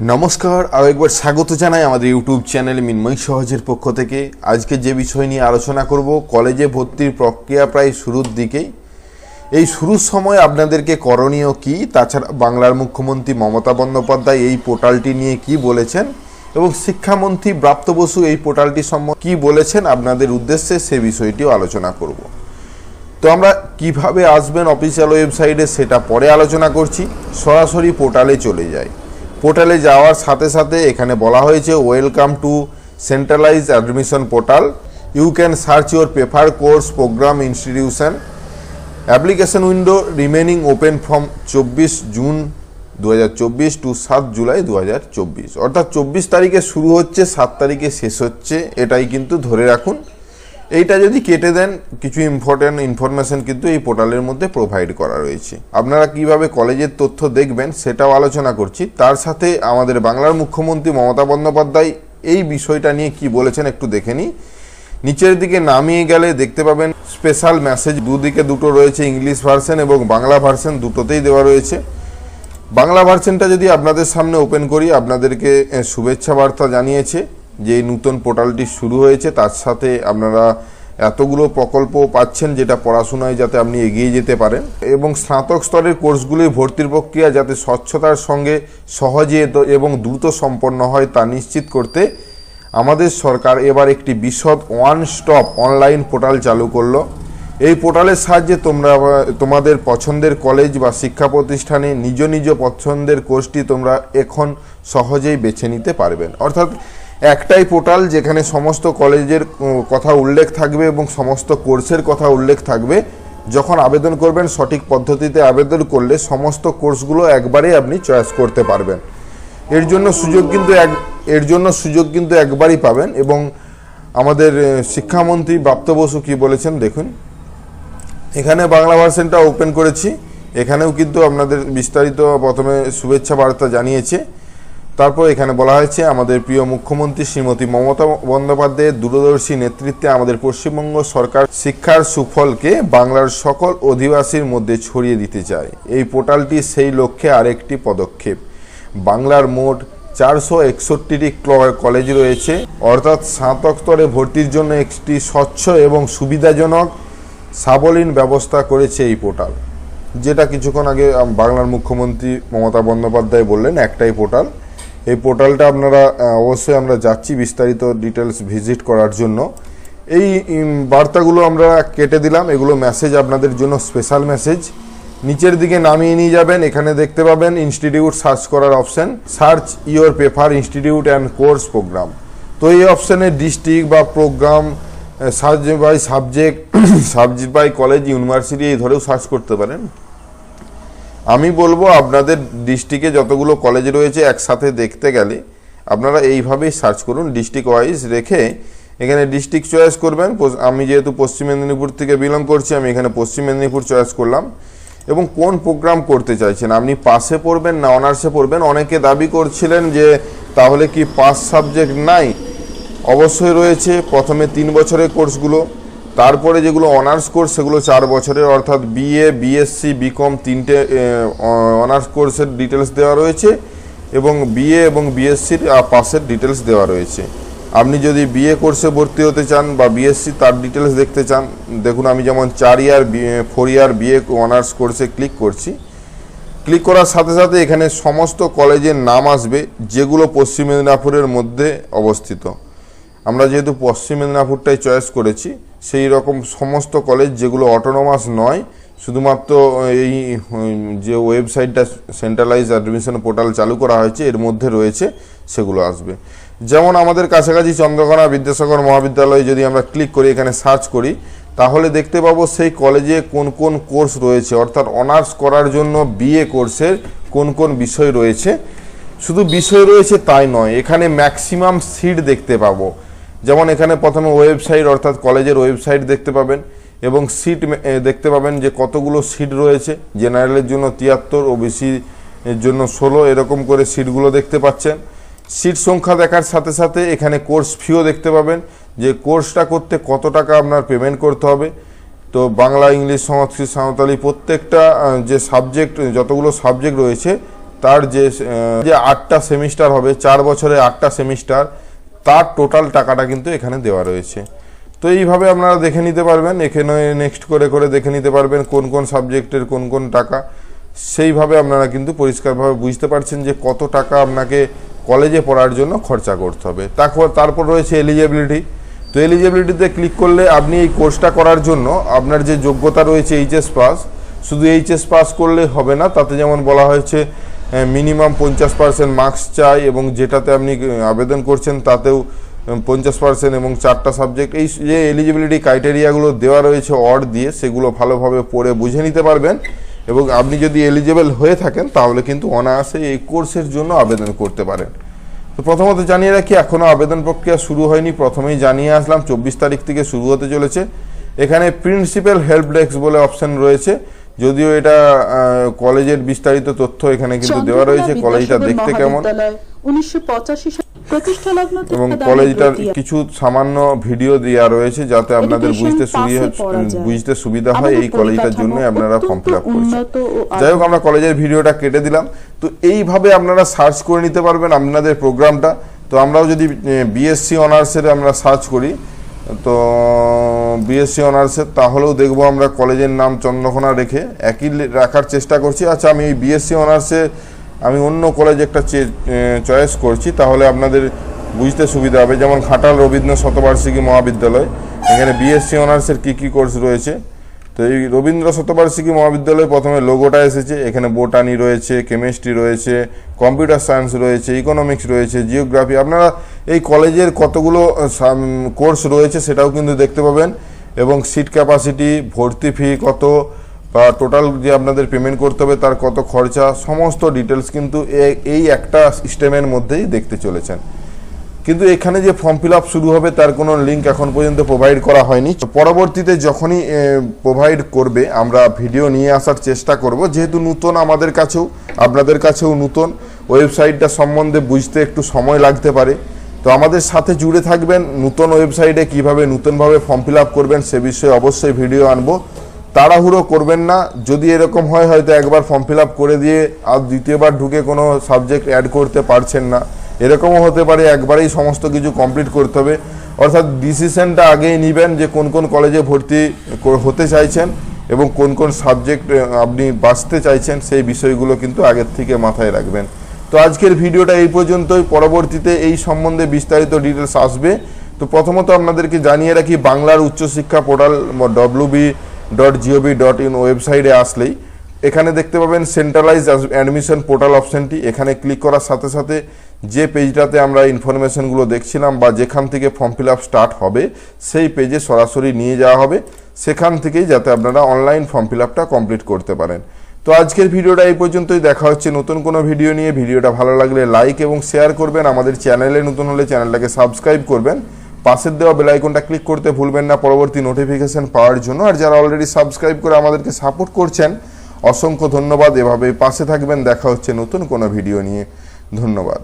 নমস্কার আরও একবার স্বাগত জানাই আমাদের ইউটিউব চ্যানেল মিনময় সহজের পক্ষ থেকে। আজকে যে বিষয় নিয়ে আলোচনা করব, কলেজে ভর্তির প্রক্রিয়া প্রায় শুরুর দিকেই। এই শুরুর সময় আপনাদেরকে করণীয় কি, তাছাড়া বাংলার মুখ্যমন্ত্রী মমতা বন্দ্যোপাধ্যায় এই পোর্টালটি নিয়ে কি বলেছেন, এবং শিক্ষামন্ত্রী ব্রাপ্ত বসু এই পোর্টালটি সম্বন্ধে কি বলেছেন, আপনাদের উদ্দেশ্যে সে বিষয়টিও আলোচনা করব। তো আমরা কীভাবে আসবেন, অফিসিয়াল ওয়েবসাইটে সেটা পরে আলোচনা করছি। সরাসরি পোর্টালে চলে যাই। পোর্টালে যাওয়ার সাথে সাথে এখানে বলা হয়েছে welcome to centralise admission portal you can search your paper course programme institution application window remaining open from চব্বিশ জুন দু হাজার চব্বিশ টু সাত জুলাই দু হাজার চব্বিশ. অর্থাৎ চব্বিশ তারিখে শুরু হচ্ছে, সাত তারিখে শেষ হচ্ছে, এটাই কিন্তু ধরে রাখুন। এইটা যদি কেটে দেন, কিছু ইম্পর্টেন্ট ইনফরমেশন কিন্তু এই পোর্টালের মধ্যে প্রোভাইড করা রয়েছে। আপনারা কীভাবে কলেজের তথ্য দেখবেন সেটাও আলোচনা করছি। তার সাথে আমাদের বাংলার মুখ্যমন্ত্রী মমতা বন্দ্যোপাধ্যায় এই বিষয়টা নিয়ে কি বলেছেন একটু দেখে নিই। নিচের দিকে নামিয়ে গেলে দেখতে পাবেন স্পেশাল মেসেজ দুদিকে দুটো রয়েছে ইংলিশ ভার্সন এবং বাংলা ভার্সন দুটোতেই দেওয়া রয়েছে। বাংলা ভার্সনটা যদি আপনাদের সামনে ওপেন করি, আপনাদেরকে শুভেচ্ছা বার্তা জানিয়েছে। যে নতুন পোর্টালটি শুরু হয়েছে, তার সাথে আপনারা এতগুলো প্রকল্প পাচ্ছেন যেটা পড়াশোনায় যাতে আপনি এগিয়ে যেতে পারেন এবং স্নাতক স্তরের কোর্সগুলির ভর্তির প্রক্রিয়া যাতে স্বচ্ছতার সঙ্গে সহজে এবং দ্রুত সম্পন্ন হয় তা নিশ্চিত করতে আমাদের সরকার এবার একটি বিশদ ওয়ান স্টপ অনলাইন পোর্টাল চালু করল। এই পোর্টালের সাহায্যে তোমরা, তোমাদের পছন্দের কলেজ বা শিক্ষা প্রতিষ্ঠানে নিজ নিজ পছন্দের কোর্সটি তোমরা এখন সহজেই বেছে নিতে পারবেন। অর্থাৎ একটাই পোর্টাল যেখানে সমস্ত কলেজের কথা উল্লেখ থাকবে এবং সমস্ত কোর্সের কথা উল্লেখ থাকবে। যখন আবেদন করবেন, সঠিক পদ্ধতিতে আবেদন করলে সমস্ত কোর্সগুলো একবারেই আপনি চয়েস করতে পারবেন। এর জন্য সুযোগ কিন্তু এক, এর জন্য সুযোগ কিন্তু একবারই পাবেন এবং আমাদের শিক্ষামন্ত্রী ব্রাপ্ত বসু কী বলেছেন দেখুন। এখানে বাংলা ভার্সনটা ওপেন করেছি। এখানেও কিন্তু আপনাদের বিস্তারিত প্রথমে শুভেচ্ছা বার্তা জানিয়েছে। তারপর এখানে বলা হয়েছে, আমাদের প্রিয় মুখ্যমন্ত্রী শ্রীমতী মমতা বন্দ্যোপাধ্যায়ের দূরদর্শী নেতৃত্বে আমাদের পশ্চিমবঙ্গ সরকার শিক্ষার সুফলকে বাংলার সকল অধিবাসীর মধ্যে ছড়িয়ে দিতে চায়। এই পোর্টালটি সেই লক্ষ্যে আরেকটি পদক্ষেপ। বাংলার মোট চারশো একষট্টিটি কলেজ রয়েছে, অর্থাৎ স্নাতক স্তরে ভর্তির জন্য একটি স্বচ্ছ এবং সুবিধাজনক সাবলীন ব্যবস্থা করেছে এই পোর্টাল। যেটা কিছুক্ষণ আগে বাংলার মুখ্যমন্ত্রী মমতা বন্দ্যোপাধ্যায় বললেন, একটাই পোর্টাল। এই পোর্টালটা আপনারা অবশ্যই আমরা যাচ্ছি বিস্তারিত ডিটেলস ভিজিট করার জন্য। এই বার্তাগুলো আমরা কেটে দিলাম, এগুলো মেসেজ আপনাদের জন্য স্পেশাল মেসেজ নিচের দিকে নামিয়ে নিয়ে যাবেন, এখানে দেখতে পাবেন ইনস্টিটিউট সার্চ করার option search your paper institute and course programme তো এই অপশানে ডিস্ট্রিক্ট বা programme search by subject subject by college university এই ধরেও সার্চ করতে পারেন। আমি বলব আপনাদের ডিস্ট্রিক্টে যতগুলো কলেজ রয়েছে একসাথে দেখতে গেলে আপনারা এইভাবেই সার্চ করুন ডিস্ট্রিক্ট ওয়াইজ রেখে এখানে ডিস্ট্রিক্ট চয়েস করবেন। আমি যেহেতু পশ্চিম মেদিনীপুর থেকে বিলং করছি, আমি এখানে পশ্চিম মেদিনীপুর চয়েস করলাম। এবং কোন প্রোগ্রাম করতে চাইছেন? আপনি পাসে পড়বেন না অনার্সে পড়বেন? অনেকে দাবি করছিলেন যে তাহলে কি পাস সাবজেক্ট নাই? অবশ্যই রয়েছে। প্রথমে তিন বছরের কোর্সগুলো তারপরে যেগুলো অনার্স কোর্স, সেগুলো চার বছরের, অর্থাৎ বিএ বিএসসি বিকম তিনটে অনার্স কোর্সের ডিটেলস দেওয়া রয়েছে এবং বিএ এবং বিএসসির পাসের ডিটেলস দেওয়া রয়েছে। আপনি যদি বিএ কোর্সে ভর্তি হতে চান বা বিএসসি তার ডিটেলস দেখতে চান, দেখুন আমি যেমন চার year four year BA honours কোর্সে ক্লিক করছি। ক্লিক করার সাথে সাথে এখানে সমস্ত কলেজের নাম আসবে, যেগুলো পশ্চিম মেদিনীপুরের মধ্যে অবস্থিত। আমরা যেহেতু পশ্চিম মেদিনীপুরটাই চয়েস করেছি সেই রকম সমস্ত কলেজ যেগুলো অটোনোমাস নয়, শুধুমাত্র এই যে ওয়েবসাইটটা সেন্ট্রালাইজ অ্যাডমিশন পোর্টাল চালু করা হয়েছে, এর মধ্যে রয়েছে, সেগুলো আসবে। যেমন আমাদের কাছাকাছি চন্দ্রকোনা বিদ্যাসাগর মহাবিদ্যালয়ে যদি আমরা ক্লিক করি, এখানে সার্চ করি, তাহলে দেখতে পাবো সেই কলেজে কোন কোন কোর্স রয়েছে, অর্থাৎ অনার্স করার জন্য বিএ কোর্সের কোন কোন বিষয় রয়েছে। শুধু বিষয় রয়েছে তাই নয়, এখানে ম্যাক্সিমাম সিট দেখতে পাবো। যেমন এখানে প্রথমে ওয়েবসাইট অর্থাৎ কলেজের ওয়েবসাইট দেখতে পাবেন এবং সিট দেখতে পাবেন যে কতগুলো সিট রয়েছে। জেনারেলের জন্য তিয়াত্তর, ওবিসি এর জন্য ষোলো, এরকম করে সিটগুলো দেখতে পাচ্ছেন। সিট সংখ্যা দেখার সাথে সাথে এখানে কোর্স ফিও দেখতে পাবেন, যে কোর্সটা করতে কত টাকা আপনার পেমেন্ট করতে হবে। তো বাংলা, ইংলিশ, সংস্কৃত, সাঁওতালি প্রত্যেকটা যে সাবজেক্ট, যতগুলো সাবজেক্ট রয়েছে, তার যে যে আটটা সেমিস্টার হবে, চার বছরে আটটা সেমিস্টার তার টোটাল টাকাটা কিন্তু এখানে দেওয়া রয়েছে। তো এইভাবে আপনারা দেখে নিতে পারবেন, এখানে নেক্সট করে করে দেখে নিতে পারবেন কোন কোন সাবজেক্টের কোন কোন টাকা। সেইভাবে আপনারা কিন্তু পরিষ্কারভাবে বুঝতে পারছেন যে কত টাকা আপনাকে কলেজে পড়ার জন্য খরচা করতে হবে। তারপর তারপর রয়েছে এলিজিবিলিটি তো এলিজিবিলিটিতে ক্লিক করলে আপনি এই কোর্সটা করার জন্য আপনার যে যোগ্যতা রয়েছে এইচএস পাস শুধু এইচএস পাস করলে হবে না, তাতে যেমন বলা হয়েছে মিনিমাম পঞ্চাশ পার্সেন্ট মার্কস চাই এবং যেটাতে আপনি আবেদন করছেন তাতেও পঞ্চাশ পার্সেন্ট এবং চারটা সাবজেক্ট এই যে এলিজিবিলিটি ক্রাইটেরিয়াগুলো দেওয়া রয়েছে অর দিয়ে সেগুলো ভালোভাবে পড়ে বুঝে নিতে পারবেন এবং আপনি যদি এলিজিবল হয়ে থাকেন তাহলে কিন্তু অনায়াসে এই কোর্সের জন্য আবেদন করতে পারেন। তো প্রথমত জানিয়ে রাখি এখনও আবেদন প্রক্রিয়া শুরু হয়নি। প্রথমেই জানিয়ে আসলাম, চব্বিশ তারিখ থেকে শুরু হতে চলেছে। এখানে প্রিন্সিপাল হেল্প ডেস্ক বলে অপশন রয়েছে। যদিও এটা কলেজের বিস্তারিত তথ্য এখানে কিন্তু দেওয়া রয়েছে। কলেজটা দেখতে কেমন? এবং কলেজটার কিছু সামান্য ভিডিও দেওয়া রয়েছে যাতে আপনাদের বুঝতে। বুঝতে সুবিধা হয় এই কলেজটার জন্য আপনারা ফর্ম ফিল আপ করছেন। যাই হোক আমরা কলেজের ভিডিওটা কেটে দিলাম। তো এইভাবে আপনারা সার্চ করে নিতে পারবেন আপনাদের প্রোগ্রামটা তো আমরাও যদি বিএসসি অনার্সের আমরা সার্চ করি তো বিএসসি অনার্সের তাহলেও দেখব আমরা কলেজের নাম চন্দ্রকোনা রেখে একই রাখার চেষ্টা করছি। আচ্ছা আমি এই বিএসসি অনার্সে আমি অন্য কলেজ একটা চয়েস করছি, তাহলে আপনাদের বুঝতে সুবিধা হবে। যেমন ঘাটাল রবীন্দ্র শতবার্ষিকী মহাবিদ্যালয়, এখানে বিএসসি অনার্সের কী কী কোর্স রয়েছে? তো এই রবীন্দ্র শতবার্ষিকী মহাবিদ্যালয়ে প্রথমে লোগোটা এসেছে, এখানে বোটানি রয়েছে, কেমিস্ট্রি রয়েছে, কম্পিউটার সায়েন্স রয়েছে, ইকোনমিক্স রয়েছে, জিওগ্রাফি, আপনারা এই কলেজের কতগুলো কোর্স রয়েছে সেটাও কিন্তু দেখতে পাবেন। এবং সিট ক্যাপাসিটি, ভর্তি ফি কত, বা টোটাল যে আপনাদের পেমেন্ট করতে হবে তার কত খরচা, সমস্ত ডিটেলস কিন্তু এই একটা সিস্টেমের মধ্যেই দেখতে চলেছেন। কিন্তু এখানে যে ফর্ম ফিল শুরু হবে তার কোনো লিঙ্ক এখন পর্যন্ত প্রোভাইড করা হয়নি। পরবর্তীতে যখনই প্রোভাইড করবে, আমরা ভিডিও নিয়ে আসার চেষ্টা করব। যেহেতু নূতন আমাদের কাছেও, আপনাদের কাছেও নূতন, ওয়েবসাইটটা সম্বন্ধে বুঝতে একটু সময় লাগতে পারে। তো আমাদের সাথে জুড়ে থাকবেন নূতন ওয়েবসাইটে কীভাবে নূতনভাবে ফর্ম ফিল আপ করবেন সে বিষয়ে অবশ্যই ভিডিও আনব। তাড়াহুড়ো করবেন না, যদি এরকম হয় হয়তো একবার ফর্ম ফিল আপ করে দিয়ে আর দ্বিতীয়বার ঢুকে কোনো সাবজেক্ট অ্যাড করতে পারছেন না। এরকমও হতে পারে, একবারেই সমস্ত কিছু কমপ্লিট করতে হবে। অর্থাৎ ডিসিশনটা আগেই নেবেন যে কোন কোন কলেজে ভর্তি হতে চাইছেন এবং কোন কোন সাবজেক্ট আপনি বাঁচতে চাইছেন সেই বিষয়গুলো কিন্তু আগের থেকে মাথায় রাখবেন। তো আজকের ভিডিওটা এই পর্যন্তই। পরবর্তীতে এই সম্বন্ধে বিস্তারিত ডিটেলস আসবে। তো প্রথমত আপনাদেরকে জানিয়ে রাখি, বাংলার উচ্চশিক্ষা portal WB dot GOB dot in ওয়েবসাইটে আসলেই। এখানে দেখতে পাবেন সেন্ট্রালাইজ অ্যাডমিশন পোর্টাল অপশনটি এখানে ক্লিক করার সাথে সাথে যে পেজটাতে আমরা ইনফরমেশনগুলো দেখছিলাম বা যেখান থেকে ফর্ম ফিল আপ স্টার্ট হবে, সেই পেজে সরাসরি নিয়ে যাওয়া হবে। সেখান থেকেই যাতে আপনারা অনলাইন ফর্ম ফিল আপটা কমপ্লিট করতে পারেন। তো আজকের ভিডিওটা এই পর্যন্তই। দেখা হচ্ছে নতুন কোনো ভিডিও নিয়ে। ভিডিওটা ভালো লাগলে লাইক এবং শেয়ার করবেন। আমাদের চ্যানেলে নতুন হলে চ্যানেলটাকে সাবস্ক্রাইব করবেন। পাশের দেওয়া বেলাইকনটা ক্লিক করতে ভুলবেন না। পরবর্তী নোটিফিকেশান পাওয়ার জন্য। আর যারা অলরেডি সাবস্ক্রাইব করে আমাদেরকে সাপোর্ট করছেন, অসংখ্য ধন্যবাদ। এভাবে পাশে থাকবেন। দেখা হচ্ছে নতুন কোনো ভিডিও নিয়ে। ধন্যবাদ।